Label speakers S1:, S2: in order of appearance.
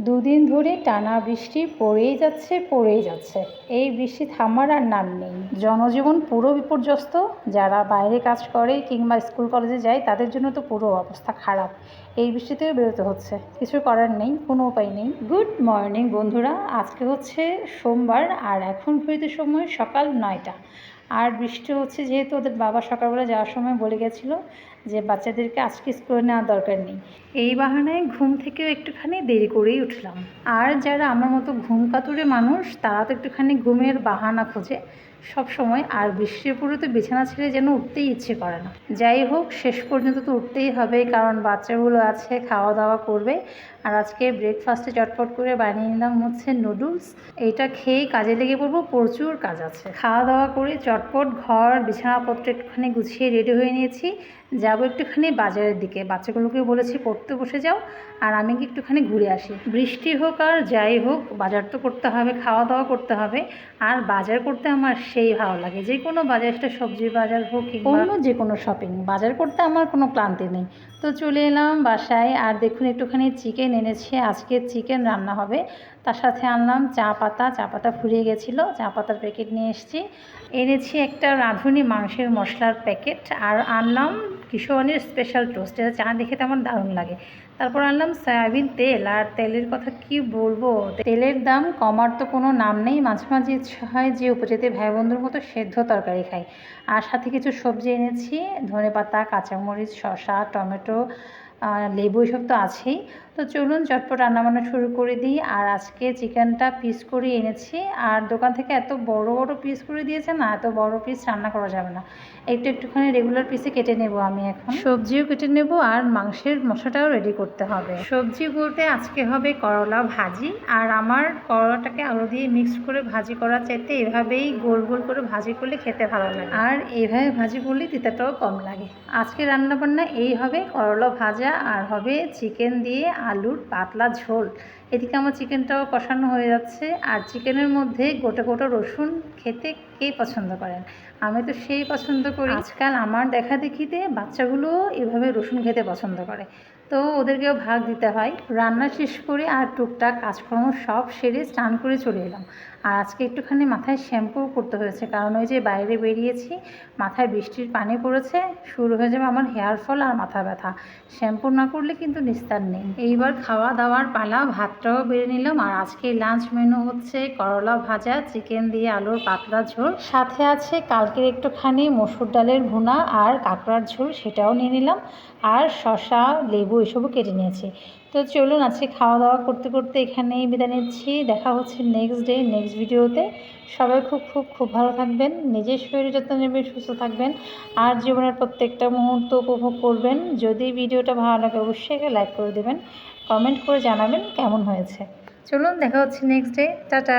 S1: দুদিন ধরে টানা বৃষ্টি পড়েই যাচ্ছে পড়েই যাচ্ছে। এই বৃষ্টি থামার আর নাম নেই। জনজীবন পুরো বিপর্যস্ত। যারা বাইরে কাজ করে কিংবা স্কুল, কলেজে যায়, তাদের জন্য তো পুরো অবস্থা খারাপ। এই বৃষ্টিতেও বেরোতে হচ্ছে। কিছু করার নেই, কোনো উপায় নেই। গুড মর্নিং বন্ধুরা। আজকে হচ্ছে সোমবার, আর এখন ঘড়িতে সময় সকাল নয়টা। আর বৃষ্টি হচ্ছে যেহেতু ওদের বাবা সকালবেলা যাওয়ার সময় বলে গেছিল যে বাচ্চাদেরকে আজকে স্কুলে নেওয়ার দরকার নেই। এই বাহানায় ঘুম থেকেও একটুখানি দেরি করেই উঠলাম। আর যারা আমার মতো ঘুম কাতুরে মানুষ, তারা তো একটুখানি ঘুমের বাহানা খোঁজে। সব সময় আর বৃষ্টির পরে তো বিছানা ছেড়ে যেন উঠতেই ইচ্ছে করে না। যাই হোক, শেষ পর্যন্ত তো উঠতেই হবে, কারণ বাচ্চাগুলো আছে খাওয়া দাওয়া করবে। আর আজকে ব্রেকফাস্টে চটপট করে বানিয়ে নিলাম হচ্ছে নুডলস এইটা খেয়ে কাজে লেগে পড়ব, প্রচুর কাজ আছে। খাওয়া দাওয়া করে চটপট ঘর, বিছানাপত্র একটুখানি গুছিয়ে রেডি হয়ে নিয়েছি। যাব একটুখানি বাজারের দিকে। বাচ্চাগুলোকে বলেছি, পড়তে বসে যাও, আর আমি কি একটুখানি ঘুরে আসি। বৃষ্টি হোক আর যাই হোক, বাজার তো করতে হবে খাওয়া দাওয়া করতে হবে। আর বাজার করতে আমার সেই ভালো লাগে। যে কোনো বাজার একটা সবজি বাজার হোক অন্য যে কোনো শপিং বাজার করতে আমার কোনো ক্লান্তি নেই। তো চলে এলাম বাসায়, আর দেখুন একটুখানি চিকেন এনেছে। আজকে চিকেন রান্না হবে। তার সাথে আনলাম চা পাতা। চা পাতা ফুরিয়ে গেছিল। চা পাতার প্যাকেট নিয়ে এসেছি। এনেছি একটা রাঁধুনি মাংসের মশলার প্যাকেট আর আনলাম কিশোরনের স্পেশাল টোস্ট এটা চা দেখে তেমন দারুণ লাগে। তারপর আনলাম সয়াবিন তেল, আর তেলের কথা কি বলব? তেলের দাম কমার তো কোনো নাম নেই, মাঝে মাঝে ইচ্ছা হয় যে উপজাতি ভাই বন্ধুর মতো সেদ্ধ তরকারি খাই। আর সাথে কিছু সবজি এনেছি ধনে পাতা কাঁচামরিচ, শসা, টমেটো লেবু, এসব তো আছেই। তো চলুন চটপট রান্নাবান্না শুরু করে দিই। আর আজকে চিকেনটা পিস করে এনেছি। আর দোকান থেকে এত বড় বড় পিস করে দিয়েছে না এত বড় পিস রান্না করা যাবে না। একটু একটুখানি রেগুলার পিসে কেটে নেব আমি এখন। সবজিও কেটে নেব আর মাংসের মশলাটাও রেডি করতে হবে। সবজি বলতে আজকে হবে করলা ভাজি। আর আমার করলাটাকে আলু দিয়ে মিক্স করে ভাজি করার চাইতে এভাবেই গোল গোল করে ভাজি করলে খেতে ভালো লাগে। আর এইভাবে ভাজি করলে তিতাটাও কম লাগে। আজকে রান্নাবান্না এই হবে করলা ভাজা আর হবে চিকেন দিয়ে আলুর পাতলা ঝোল। এদিকে আমার চিকেনটাও কষানো হয়ে যাচ্ছে। আর চিকেনের মধ্যে গোটা গোটা রসুন খেতে কে পছন্দ করেন? আমি তো সেই পছন্দ করি। আজকাল আমার দেখা দেখিতে বাচ্চাগুলো এভাবে রসুন খেতে পছন্দ করে। তো ওদেরকেও ভাগ দিতে হয়। রান্না শেষ করে আর টুকটাক কাজকর্ম সব সেরে স্নান করে চলে এলাম। আর আজকে একটুখানি মাথায় শ্যাম্পু করতে হয়েছে, কারণ ওই যে বাইরে বেরিয়েছি, মাথায় বৃষ্টির পানি পড়েছে, শুরু হয়ে যাবে আমার হেয়ার ফল আর মাথা ব্যথা। শ্যাম্পু না করলে কিন্তু নিস্তার নেই। এইবার খাওয়া দাওয়ার পালা ভাতটাও বেড়ে নিলাম। আর আজকে লাঞ্চ মেনু হচ্ছে করলা ভাজা চিকেন দিয়ে আলুর পাতলা ঝোল। সাথে আছে কালকের একটুখানি মসুর ডালের ভুনা আর কাঁকড়ার ঝোল, সেটাও নিয়ে নিলাম। আর শশা লেবু এসবও কেটে নিয়েছি। তো চলুন আজকে খাওয়া দাওয়া করতে করতে এখানেই বিদায় নিচ্ছি। দেখা হচ্ছে নেক্সট ডে নেক্সট ভিডিওতে সবাই খুব খুব খুব ভালো থাকবেন, নিজের শরীরের যত্ন নেবেন, সুস্থ থাকবেন। আর জীবনের প্রত্যেকটা মুহূর্ত উপভোগ করবেন। যদি ভিডিওটা ভালো লাগে, অবশ্যই লাইক করে দেবেন। কমেন্ট করে জানাবেন কেমন হয়েছে। চলুন দেখা হচ্ছে নেক্সট ডে টাটা।